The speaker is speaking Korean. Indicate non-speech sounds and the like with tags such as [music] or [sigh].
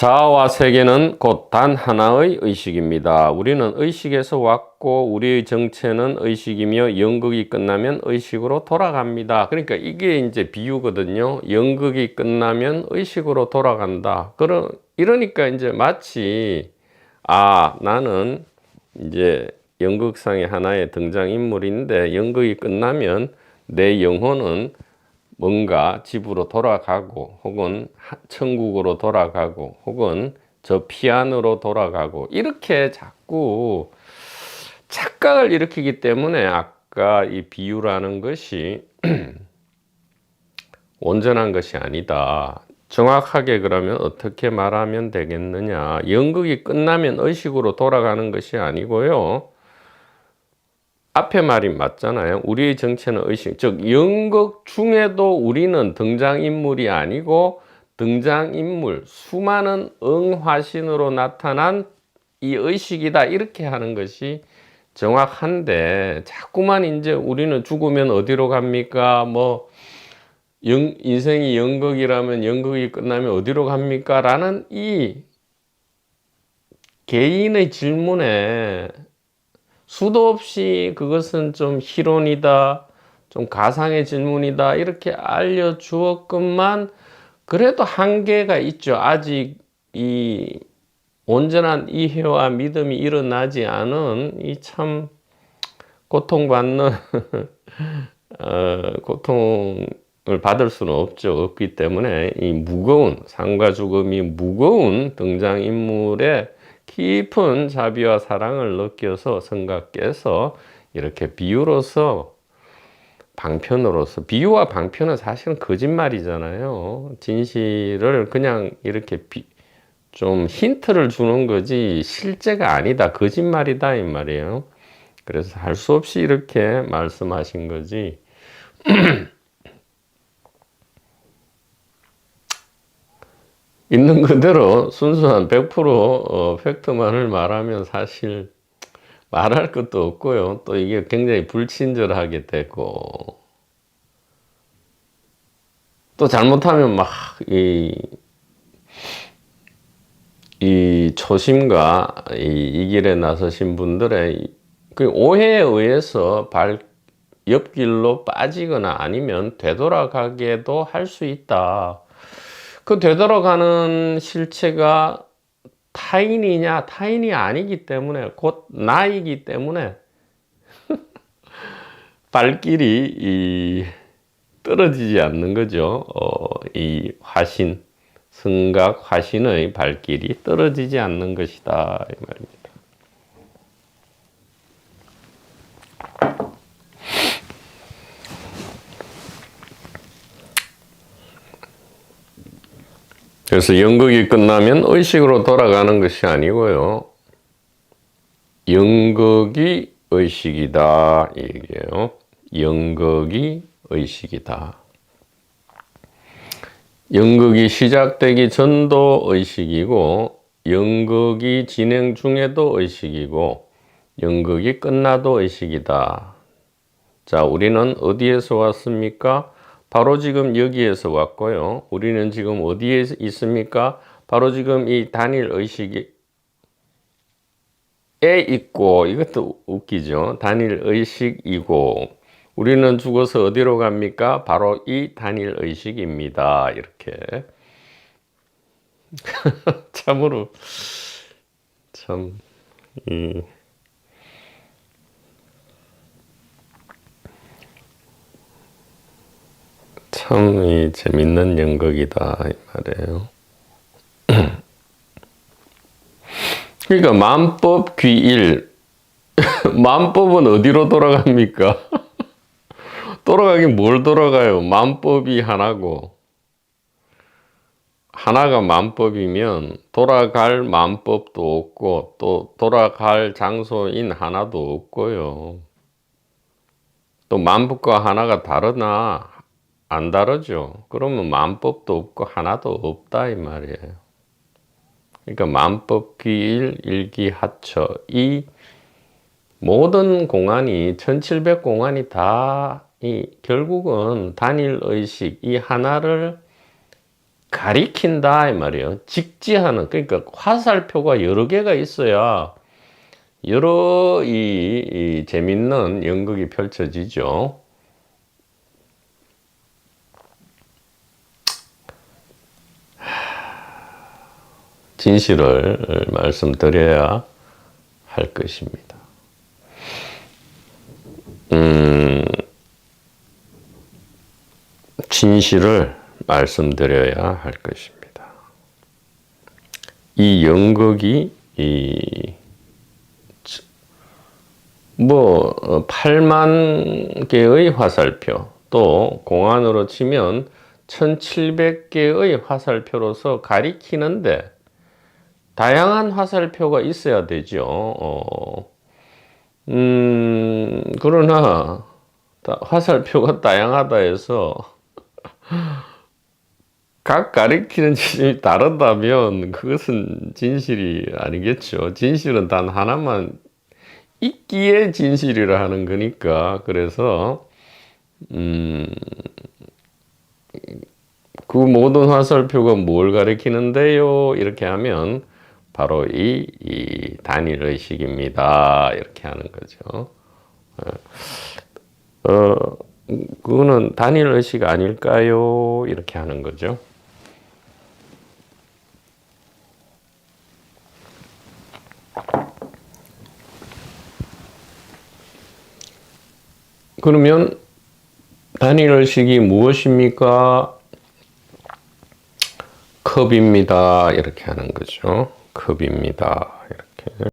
자아와 세계는 곧 단 하나의 의식입니다. 우리는 의식에서 왔고 우리의 정체는 의식이며 연극이 끝나면 의식으로 돌아갑니다. 그러니까 이게 이제 비유거든요. 연극이 끝나면 의식으로 돌아간다. 그러 이러니까 이제 마치 아 나는 이제 연극상의 하나의 등장 인물인데 연극이 끝나면 내 영혼은 뭔가 집으로 돌아가고 혹은 하- 천국으로 돌아가고 혹은 저 피안으로 돌아가고 이렇게 자꾸 착각을 일으키기 때문에 아까 이 비유라는 것이 [clears throat] 온전한 것이 아니다. 정확하게 그러면 어떻게 말하면 되겠느냐? 연극이 끝나면 의식으로 돌아가는 것이 아니고요. 앞에 말이 맞잖아요. 우리의 정체는 의식. 즉, 연극 중에도 우리는 등장인물이 아니고 등장인물, 수많은 응화신으로 나타난 이 의식이다. 이렇게 하는 것이 정확한데, 자꾸만 이제 우리는 죽으면 어디로 갑니까? 뭐, 연, 인생이 연극이라면 연극이 끝나면 어디로 갑니까? 라는 이 개인의 질문에 수도 없이 그것은 좀 희론이다, 좀 가상의 질문이다, 이렇게 알려주었건만, 그래도 한계가 있죠. 아직 이 온전한 이해와 믿음이 일어나지 않은 이 참 고통받는, [laughs] 어, 고통을 받을 수는 없죠. 없기 때문에 이 무거운, 삶과 죽음이 무거운 등장인물의 깊은 자비와 사랑을 느껴서 성각께서 이렇게 비유로서 방편으로서 비유와 방편은 사실은 거짓말이잖아요. 진실을 그냥 이렇게 비, 좀 힌트를 주는 거지 실제가 아니다. 거짓말이다 이 말이에요. 그래서 할 수 없이 이렇게 말씀하신 거지. [clears throat] 있는 그대로 순수한 100% 어, 팩트만을 말하면 사실 말할 것도 없고요. 또 이게 굉장히 불친절하게 되고 또 잘못하면 막이 이 초심과 이, 이 길에 나서신 분들의 그 오해에 의해서 발 옆길로 빠지거나 아니면 되돌아가게도 할 수 있다. 그 되돌아가는 실체가 타인이냐 타인이 아니기 때문에 곧 나이기 때문에 [laughs] 발길이 이 떨어지지 않는 거죠. 어, 이 화신 성각 화신의 발길이 떨어지지 않는 것이다 이 말입니다. 그래서 연극이 끝나면 의식으로 돌아가는 것이 아니고요. 연극이 의식이다. 이 얘기예요. 연극이 의식이다. 연극이 시작되기 전도 의식이고, 연극이 진행 중에도 의식이고, 연극이 끝나도 의식이다. 자, 우리는 어디에서 왔습니까? 바로 지금 여기에서 왔고요. 우리는 지금 어디에 있습니까? 바로 지금 이 단일 의식에 있고, 이것도 웃기죠. 단일 의식이고, 우리는 죽어서 어디로 갑니까? 바로 이 단일 의식입니다. 이렇게. [laughs] 참으로, 참, 이, 참이 재밌는 연극이다 이 말이에요. [clears throat] 그러니까 만법 귀일 [laughs] 만법은 어디로 돌아갑니까? [laughs] 돌아가긴 뭘 돌아가요? 만법이 하나고 하나가 만법이면 돌아갈 만법도 없고 또 돌아갈 장소인 하나도 없고요. 또 만법과 하나가 다르나 안 다르죠. 그러면 만법도 없고 하나도 없다 이 말이에요. 그러니까 만법 귀일 일기 하처 이 모든 공안이 1700 공안이 다 이 결국은 단일 의식 이 하나를 가리킨다 이 말이에요. 직지하는 그러니까 화살표가 여러 개가 있어야 여러 이, 이 재밌는 연극이 펼쳐지죠. 진실을 말씀드려야 할 것입니다. 음, 진실을 말씀드려야 할 것입니다. 이 연극이 이 뭐 8만 개의 화살표 또 공안으로 치면 1700개의 화살표로서 가리키는데 다양한 화살표가 있어야 되죠. 어, 음, 그러나 다- 화살표가 다양하다 해서 [laughs] 각 가리키는 지점이 다르다면 그것은 진실이 아니겠죠. 진실은 단 하나만 있기에 진실이라 하는 거니까 그래서 음, 그 모든 화살표가 뭘 가리키는데요? 이렇게 하면 바로 이, 이 단일 의식입니다. 이렇게 하는 거죠. 어, 그거는 단일 의식 아닐까요? 이렇게 하는 거죠. 그러면 단일 의식이 무엇입니까? 컵입니다. 이렇게 하는 거죠. 컵입니다. 이렇게.